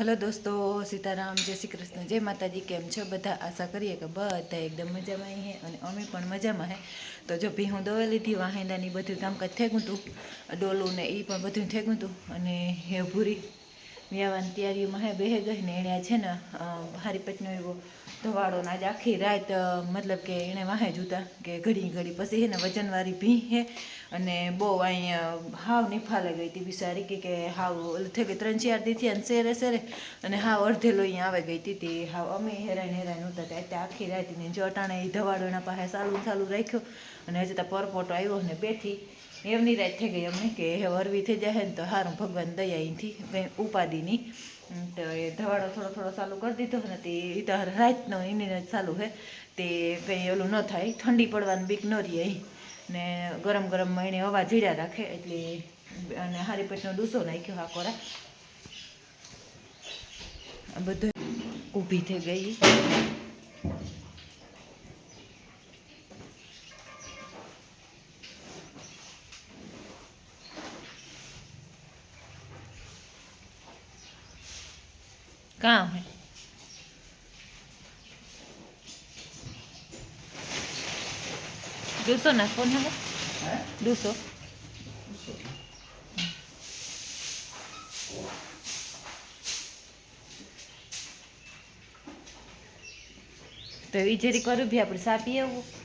Hello દોસ્તો, સીતારામ, જય શ્રી કૃષ્ણ, જય માતાજી, કેમ છો? બધા આશા કરીએ કે બધા એકદમ મજામાં હે અને અમે પણ મજામાં હે. તો જો ભી હું દવા લીધી વાહિંદાની બધું કામકાજ થેગું હતું, ડોલું ને એ પણ બધું થેગું હતું અને હે ભૂરી વ્યાવાની તૈયારીઓમાં હે બેહે ગઈ ને એણે છે ને હારી પેટનો એવો ધવાડો ને આજે આખી રાત મતલબ કે એણે વાહે જૂતા કે ઘડી ઘડી પછી એને વજનવાળી ભી હે અને બહુ અહીંયા હાવ નિફાલે ગઈ હતી બિચારી કે કે હાવ થઈ ગઈ ત્રણ ચાર દી થયા શેરે શેરે અને હાવ અડધેલો અહીંયા આવે ગઈ હતી હાવ અમે હેરાન હેરાન હતા. ત્યાં આખી રાત ને જો અટાણે એ ધવાડો એના પાસે સાલું સાલું રાખ્યો અને હજી ત્યાં પરપોટો આવ્યો ને બેઠી. એમની રાત થઈ ગઈ અમને કે હે અરવી થઈ જાય ને તો સારું ભગવાન દયા અહીંથી કંઈ ઉપાધિની તો એ ધવાડો થોડો થોડો ચાલુ કરી દીધો ને તે એ તો રાતનો એની ચાલુ હે. તે કંઈ ઓલું ન થાય. ઠંડી પડવાની બીક ન રહે ને ગરમ ગરમ એને હવા જીડા રાખે એટલે અને હારી પેટનો ડૂસો નાખ્યો હા કોરા. બધું ઊભી થઈ ગઈ. કામ હે ડૂસો નાખો ને હવે ડૂસો તો એ જરી કરું ભી આપણે સાપી આવવું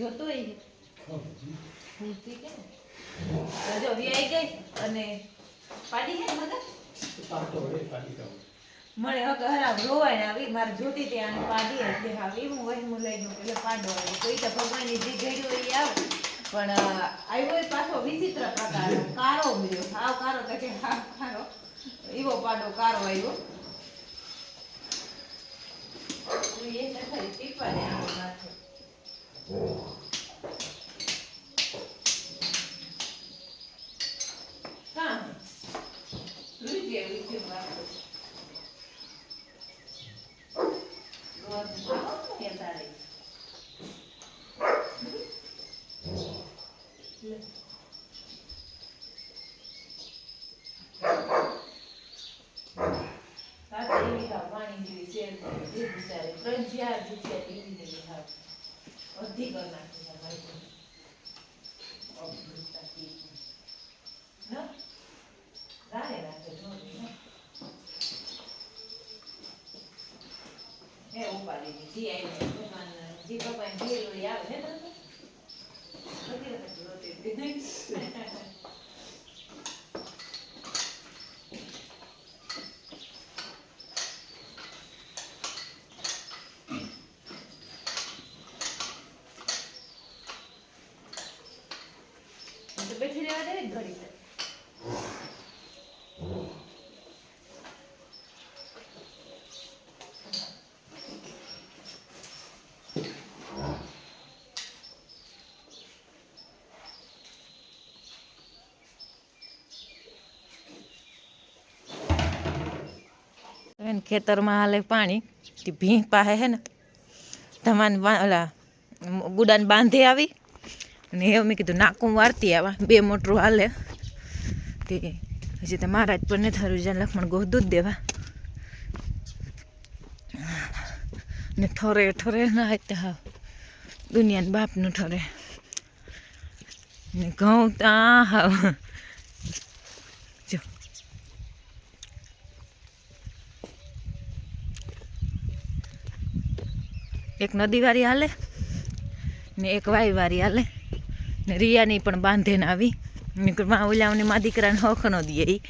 જોતો હોય ઊંઘતી કેમ? તો જો વ્યાઈ ગઈ અને પાડી હે મગર મળે હક હરામ રોવાય આવી. મારે જોતી હતી આને પાડી એટલે આવી હું વહી હું લઈ ગયું એટલે પાડો આવ્યો કોઈ તો ભગવાનની જે ઘડ્યું એ આવે. પણ આવ્યો એ પાછો વિચિત્ર પ્રકાર. કારો મળ્યો હાવ કારો તો કે હાવ કારો એવો પાડો કારો આવ્યો. એ તો ખરી ટીપા ને આમ માથે કામ લુજે લુજે વાતો ગોળ ખાઓ ને તારે લે. કાંઈ એવી હાવ પાણી જેવી છે જ નહીં. એ બિચારી ત્રણ ચાર જુઠિયા એવી ને એવી હાવ. અડધી કર નાખી છે મારી તો. અડધી તાકી. ન? રાડે રાખે જોડે, ન? હે ઉપાડી દીધી. જી આઈને ભગવાન જી ભગવાન જે લોહી આવે ને તમને? બધી વખત રોટી દીધી. હું તો બેઠી રહેવા દે ને ઘડી એને ખેતરમાં હાલે પાણી તે ભીં પાસે હે ને ધમાન બા- ઓલા ગુડાને બાંધી આવી અને એવું મેં કીધું નાકું વારતી આવા, બે મોટરું હાલે. તે હજી તો મહારાજ પણ નથી થયું જ્યાં લક્ષ્મણ ગોહ દૂધ દેવા. ને ઠરે ઠરે ના તે હા દુનિયાના બાપનું ઠરે. ને ઘઉં તા હાવ. એક નદીવાળી હાલે ને એક વાયવાળી હાલે. ને રિયાની પણ બાંધીને આવી. માં ઓલાઓને મા દીકરાને હક ન દે એ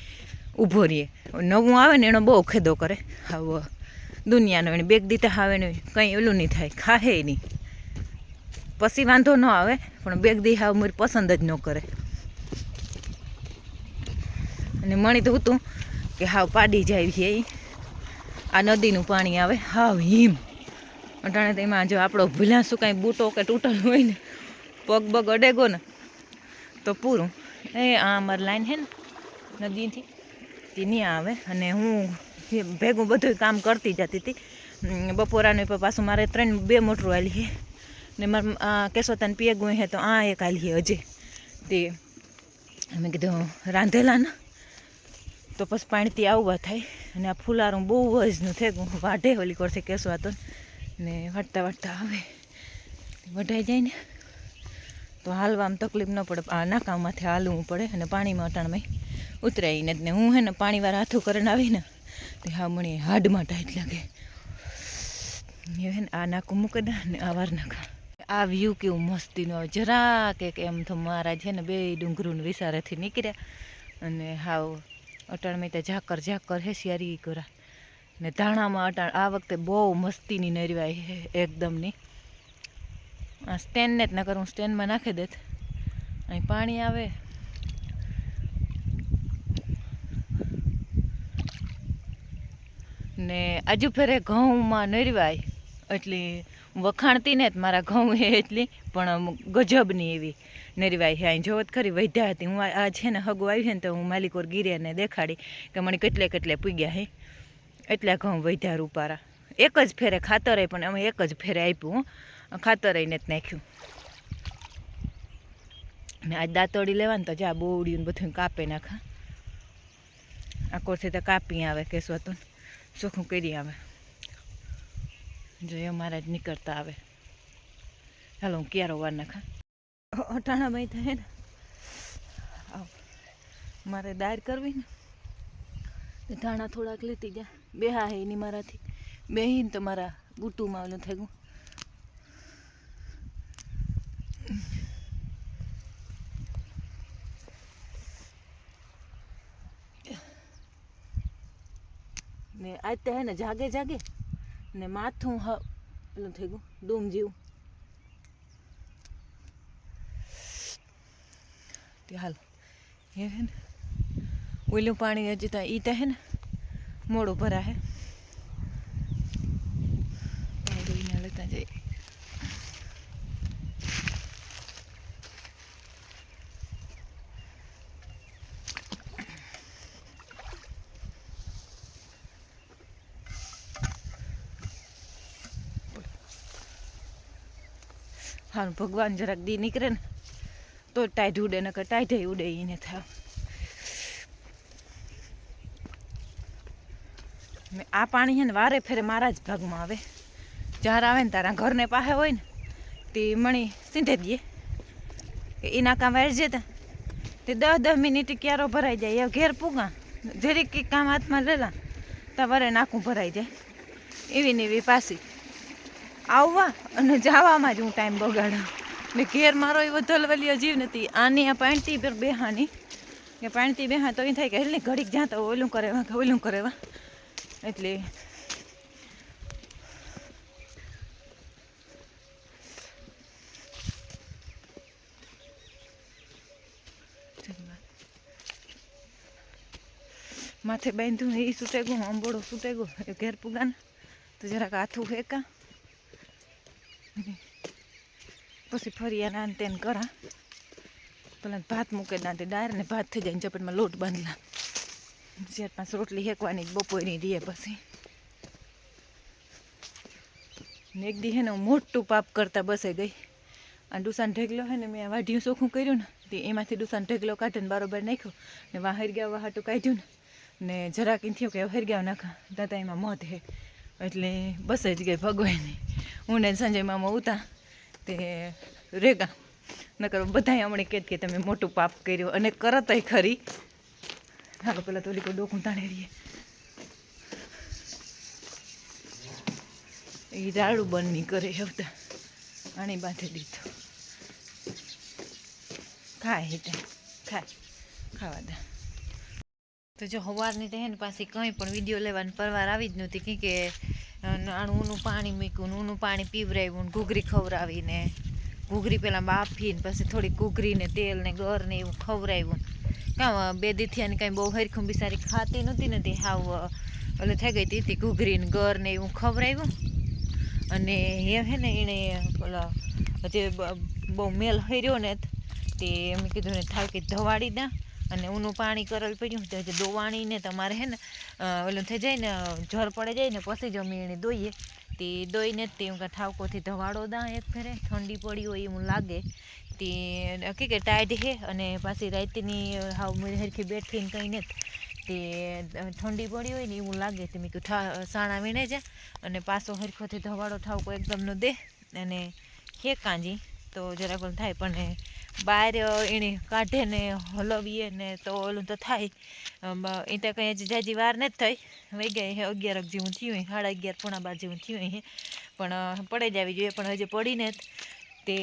ઊભો રહીએ. નવું આવે ને એનો બહુ ખેદો કરે. હાવ દુનિયાનો એને બેગ દીતા આવે ને કંઈ ઓલું નહીં થાય, ખાહે નહીં. પછી વાંધો ન આવે, પણ બેગ દી હાવ મારી પસંદ જ ન કરે. અને મણી તો હતું કે હાવ પાડી જાય છે એ આ નદીનું પાણી આવે, હાવ હિમ. અટાણે તો એમાં જો આપણો ભૂલા શું કાંઈ બૂટો કે તૂટલ હોય ને પગ બગ અડેગો ને, તો પૂરું. એ આ અમારી લાઈન છે ને, નદીથી તે નહીં આવે. અને હું ભેગું બધું કામ કરતી જતી હતી બપોરાનું પણ પાછું મારે ત્રણ, બે મોટરું આલી છે ને મારે કેશોતાને પેગું હે તો આ એક આલી છે હજી. તે અમે કીધું, રાંધેલા ને. તો પછી પાણીથી આવવા થાય. અને આ ફુલારું બહુ જ થઈ ગયું વાઢે ઓલી કરશે કેસવા તો ને વાટતા વાટતા આવે. વઢાઈ જાય ને. તો હાલવામાં તકલીફ ન પડે. આ નાકામાંથી હાલવું પડે અને પાણીમાં અટાણમાં ઉતરાઈને જ ને હું હે ને પાણીવાળા હાથું કરીને આવીને તે હા મણી હાડમાં ટાઈટ લાગે. હે ને આ નાકું મૂકી દે ને આ વાર નાખા. આ વ્યૂ કેવું મસ્તીનું આવે. જરા કે એમ તો મારા છે ને બે ડુંગરૂને વિસારેથી નીકળ્યા અને હાવ અટાણમાં તો ઝાકર ઝાકર હે શિયારી કરા ને ધાણામાં અટાણ આ વખતે બહુ મસ્તીની નરવાય એકદમની આ સ્ટેન્ડને જ ન કરું સ્ટેન્ડમાં નાખી દેત અહીં પાણી આવે. ને આજુ ફેરે ઘઉંમાં નરવાય. એટલી વખાણતી ને જ મારા ઘઉં એ એટલી, પણ ગજબની એવી નરવાઈ હે. અહીં જોવત ખરી વૈધ્યા હતી. હું આ આ છે ને હગું આવી છે ને તો હું માલિકોર ગીરેને દેખાડી કે મને કેટલે કેટલે પૂગ્યા હે. એટલા ઘઉં વૈધ્યા રૂપારા. એક જ ફેરે ખાતરે પણ અમે એક જ ફેરે આપ્યું, હો. ખાતરે ને જ નાખ્યું. ને આજ દાંતોડી લેવાનું તો જા બોવડિયું બધું કાપે નાખા. આકોરથી તો કાપી આવે કેસવા તો ચોખ્ખું કરી આવે. જોઈએ મારા જ નીકળતા આવે. હાલો, હું ક્યારો વાર નાખા? અટાણા ભાઈ થાય ને. મારે દાયર કરવી ને. ધાણા થોડાક લેતી જા. બે હા હે એની મારાથી. બેહીને તો મારા બુટુમાં ઓલું થઈ ગયું ને આજ હે ને જાગે જાગે ને માથું હ, પેલું થઈ ગયું ડૂમ જેવું. હાલ, એ હે ને, ઓલું પાણી હજી ત્યાં ઈ તો ને, મોડું ભરા હે લેતા જઈએ હા ભગવાન જરાક દી નીકળે ને, તો ટાઈટ ઉડે ને ટાઈટ ઉડે એને થાય. આ પાણી છે ને વારે ફેરે મારા જ ભાગમાં આવે. જ્યારે આવે ને તારા ઘરને પાસે હોય ને, તે મણી સીધે દઈએ એના કામ વાળ જતા તે. દસ દસ મિનિટ ક્યારો ભરાઈ જાય એ ઘેર પૂગા. જરીક કામ હાથમાં લેલા તા વરે નાખું ભરાઈ જાય. એવી ને એવી પાછી આવવા અને જવામાં જ હું ટાઈમ બગાડું. ને ઘેર મારો એ વધલવલી જીવ નથી. આની આ પાણતી પર બેહાની. કે પાણતી બેહા તો એ થાય કે એટલે ઘડીક જ્યાં તો ઓલું કરેવા કે ઓલું કરેવા એટલે માથે બાંધ્યું એ સૂટે ગયું અંબોડો સૂટે ગયો એ ઘેર પુગાને. તો જરાક હાથું ફેંકા. પછી ફરી આના ને તેને કરા. પેલા ભાત મૂકે દાંતે ડાયર ને ભાત થઈ જાય ચપટમાં લોટ બાંધલા. ચાર પાંચ રોટલી હેકવાની બપોરની દીએ પછી. ને એક દી હે ને હું મોટું પાપ કરતા બસે ગઈ. આ ડુસાન ઢેગલો હે ને મેં વાઢિયું ચોખ્ખું કર્યું ને, તે એમાંથી ડુસાન ઢેગલો કાઢીને બરોબર નાખ્યો ને વાહર ગયા વાહાટું કાઢ્યું ને ને જરાક એમ થયું કે હર ગયા નાખા, દાદા એમાં મત હે. એટલે બસ જ ગઈ ભગવાનની. હું ને સંજય મામા ઉતા, તે રેગા. નકર બધાય હમણાં કહેત કે તમે મોટું પાપ કર્યું અને કરતય ખરી. હાલો, પેલા તો લીકો ડોકું તાણે રહીએ. એ રાડું બંધ કરે આવતા આણી બાંધી દીધું. ખાય હેઠે. ખાય. ખાવા દે. તો જો સવારની તો હે ને પાછી કંઈ પણ વીડિયો લેવાની પરવાર આવી જ નહોતી. કે કે ઊનું પાણી મૂક્યું ઊનું પાણી પીવરાવ્યું ને ઘૂઘરી ખવડાવીને. ઘૂઘરી પહેલાં બાફીને, પછી થોડી ઘૂઘરીને તેલ ને ગર ને એવું ખવડાવ્યું કાં બે દીથિયાને કાંઈ બહુ હરખું બિસારી ખાતી નહોતી નથી હાવ એટલે થઈ ગઈ હતી ઘૂઘરીને ગર ને એવું ખવડાવ્યું અને એ હે ને એણે પેલા જે બહુ મેલ હર્યો ને તે એમ કીધું ને થાય કે ધવાડી દા. અને ઊનું પાણી કરેલ પડ્યું તો હજી દોવાણીને તમારે હે ને ઓલું થઈ જાય ને જર પડે જાય ને, પછી જમી એને દોઈએ. તે દોઈને જ તે કાંઈ ઠાવકોથી ધવાડો દા એક ફેરે, ઠંડી પડી હોય એવું લાગે. તે કે કે ટાઈટ હે અને પાછી રાતની હાવ હરખી બેઠી ને કંઈ નથી. તે ઠંડી પડી હોય ને એવું લાગે. તે મેં કીધું સાણા વીણે જા. અને પાછો હરખોથી ધવાડો ઠાવકો એકદમનો દે. અને હે કાંજી તો જરાક ઓલું થાય, પણ બહાર એને કાઢે ને હલવીએ ને તો ઓલું તો થાય. એ તો કંઈ હજી જાજી વાર નથી થઈ. વહી ગઈ હે અગિયારક જેવું થયું હોય સાડા અગિયાર પોણા બાર જેવું થયું હે. પણ પડે જ આવી જોઈએ, પણ હજી પડીને તે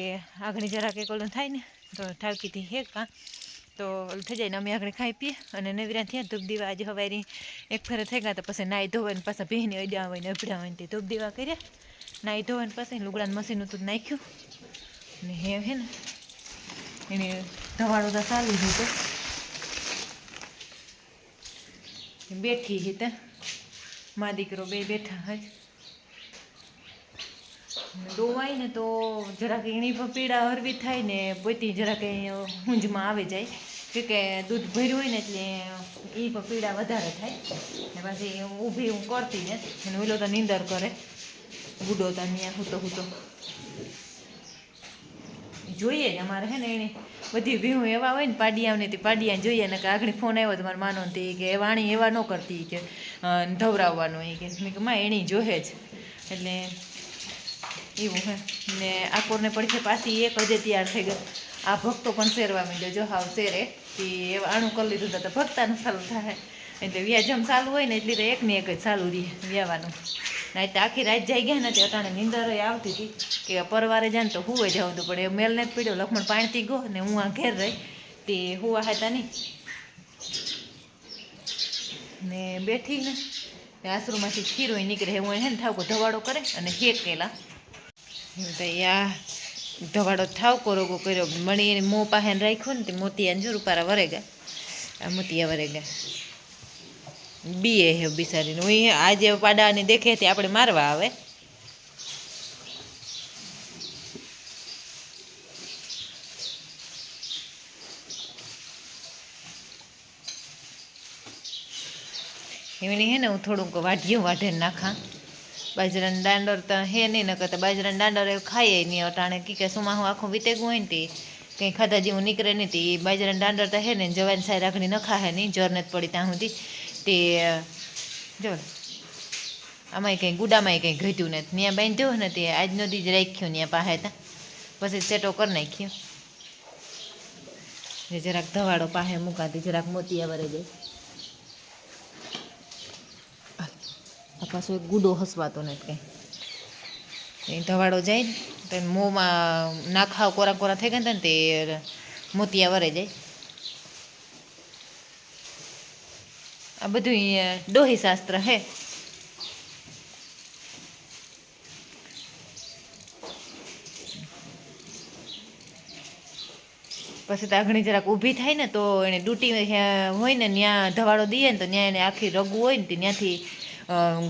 આગળ જરાક એક ઓલું થાય ને, તો ઠાકીથી હે કા. તો ઓલું થઈ જાય ને અમે આગળ ખાઈ પીએ અને નવીરા થયા ધૂપ દીવા આજે હવારી એક ફેરે થઈ ગયા તો પછી નાહી ધોવાય ને પાછા ભીની અડ્યા હોય ને અભડા હોય ને તે ધૂપ દીવા કર્યા. નાહી ધોવાય ને પછી લુગડાનું મશીન હતું નાખ્યું. ને હે હે ને? એને ધવાડો તો ચાલુ જ હતો. બેઠી હી તે. મા દીકરો બે બેઠા હજ. ડોવાય ને તો જરાક એની પણ પીડા હરવી થાય ને પોતી જરાક ઊંઝમાં આવે જાય. કે દૂધ ભર્યું હોય ને એટલે એ પણ પીડા વધારે થાય. ને પછી ઊભી હું કરતી ને. અને ઓલો તો નીંદર કરે. ગુડો તો ત્યાં હૂતો હૂતો. જોઈએ જ અમારે હે ને એને બધી ભીહું એવા હોય ને પાડિયાને તે પાડિયાને જોઈએ ને કે આગળ ફોન આવ્યો તો મારા માનો તે કે વાણી એવા ન કરતી કે ધવરાવવાનું એ કે. મેં કે માં એણી જોહે જ. એટલે એવું હે. ને આકોરને પડખે પાછી એક હજે તૈયાર થઈ ગયો. આ ભક્તો પણ શેરવા માંડ્યો. જો હાવ શેરે. કે એવા આણું કરી લીધું તો ભક્તાનું ચાલુ થાય. એટલે વ્યાજમ ચાલુ હોય ને એટલે એક ને એક જ ચાલુ રહે વ્યાવાનું નહીં તો આખી રાત જઈ ગયા નથી અટાણે નીંદર આવતી હતી કે પરવારે જાય ને તો હુંય જવું હતું, પણ એ મેલ ને જ પીડ્યો, લખમણ પાણીથી ગયો ને હું આ ઘેર રહી, તે હુવા હતા નહીં ને બેઠી ને તે આશ્રમમાંથી ખીરોય નીકળે, હું હે ને ઠાવકો ધવાડો કરે અને હેકેલા તો આ ધવાડો ઠાવકો રોગો કર્યો મણી એને મોં પાસે રાખ્યો ને તે મોતિયા જો વરે ગયા, આ મોતિયા વરે ગયા. બીએ હે બિચારીને. હું આજે પાડાની દેખે તે આપણે મારવા આવે. એમની હે ને હું થોડુંક વાઢિયું વાઢે નાખા. બાજરાના દાંડર તો હે નહીં ન કરતા બાજરાના દાંડોર એવું ખાઈએ નહીં અટાણે. કી કે સુમા હું આખું વીતેગું હોય ને તે કંઈ ખાધા જેવું નીકળે નહીં તે. બાજરાના દાંડર તો હે ને જવાની સાઈ રાખડી ન ખાહે નહીં જોર જ પડી ત્યાં સુધી. તે, જો, આમાંય કંઈ ગુડામાંય કંઈ ઘટ્યું નથી. ત્યાં બાંધ્યો ને તે આજનો દી જ રાખ્યું ત્યાં પાસે ત્યાં પછી સેટો કરી નાખ્યો. ને જરાક ધવાડો પાસે મૂકાતી જરાક મોતિયા આવરે જાય આ પાછો એક ગુડો હસવાતો નથી કંઈ. ધવાડો જાય ને મોંમાં નાખાવ કોરા કોરા થઈ ગયા ને તે મોતિયા વરે જાય. આ બધું ડોહી શાસ્ત્ર હે. પછી તો આગળ જરાક ઊભી થાય ને તો એને ડૂટી હોય ને, ત્યાં ધવાડો દઈએ ને તો ત્યાં એને આખી રગું હોય ને ત્યાંથી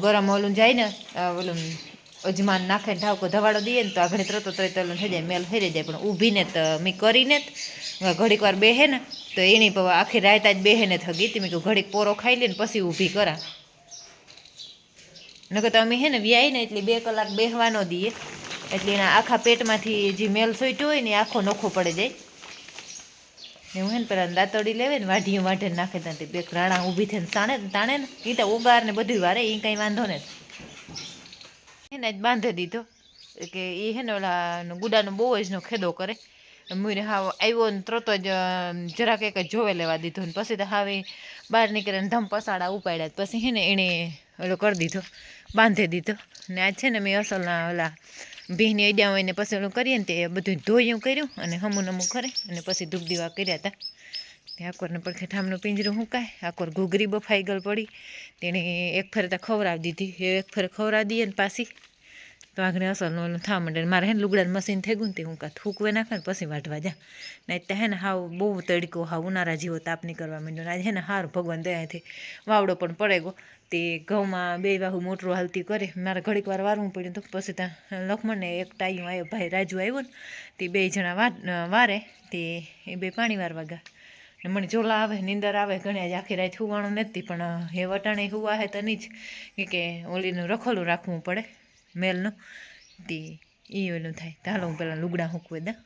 ગરમ ઓલું જાય ને ઓલું અજમાન નાખે ને ઢાવકો ધવાડો દઈએ ને તો આગળ ત્રતો તરત ઓલું થઈ જાય, મેલ ફેરી જાય. પણ ઊભીને તો, મેં કરીને જ ઘડીક વાર બેહે ને, તો એની આખી રાયતા જ બેહે ને થગી તમે કહ્યું ઘડીક પોરો ખાઈ લે ને, પછી ઊભી કરા. નકર તો અમે હે ને, વ્યાય ને, એટલે બે કલાક બેહવાનો દઈએ એટલે એના આખા પેટમાંથી જે મેલ સોઈટ્યો હોય ને આખો નોખો પડે જાય. ને હું હે ને પેલા દાંતડી લેવે ને વાઢીયું વાઢે નાખે ત્યાં બે રાણા ઊભી થઈને તાણે તાણે ને એ તો ઉગાર ને બધું વારે એ કંઈ વાંધો ને એને જ બાંધી દીધો. કે એ હે ને, ઓલા ગુડાનો બહુ જ નો ખેદો કરે. મુને હાવ આવ્યો ને તરત જ જરાક એક જોવે લેવા દીધો ને પછી તો હાવે બહાર નીકળીને ધમ પસાડા ઉપાડ્યા પછી હે ને એણે ઓલો કરી દીધો, બાંધી દીધો. ને આજ છે ને મેં અસલના ઓલા ભીની અડ્યા હોય ને પછી ઓલું કરીએ ને તે બધું ધોયું કર્યું અને હમું નમું કરે અને પછી ધૂપ દીવા કર્યા હતા તે આકોરને પડખે ઠામનું પિંજરું હુંકાય, આકોર ઘૂઘરી બફાઈ ગલ પડી. તેણે એક ફરે તો ખવડાવી દીધી, એ એક ફરે ખવરાવી દઈએ ને પાછી. તો આગળ અસલનું થવા માંડે મારે હે ને મશીન થઈ ગયું ને હું કાં થૂકવે નાખે ને પછી વાઢવા જા. નહીં ત્યાં હે ને હાવ બહુ તડકો, હાવ ઉનારા જીવો તાપ કરવા માંડ્યો આજે હે ને સારું ભગવાન દયાથી વાવડો પણ પડે ગયો. તે ઘઉંમાં બે વાહુ મોટરો હાલતી કરે. મારે ઘડીક વાર વારવું પડ્યું તો પછી ત્યાં લખમણને એક ટાઈમ આવ્યો ભાઈ રાજુ આવ્યો ને, તે બે જણા વારે, તે એ બે પાણી વારવા ગયા. ને મને જોલા આવે, નિંદર આવે, ઘણી આજે આખી રાત હુવાણું નથી, પણ એ વટાણે હુવા હે તો નહીં જ કે ઓલીનું રખોલું રાખવું પડે. મેલનો. તે એ ઓલું થાય. તો હાલો હું પહેલાં લુગડાં સૂકવી દઉં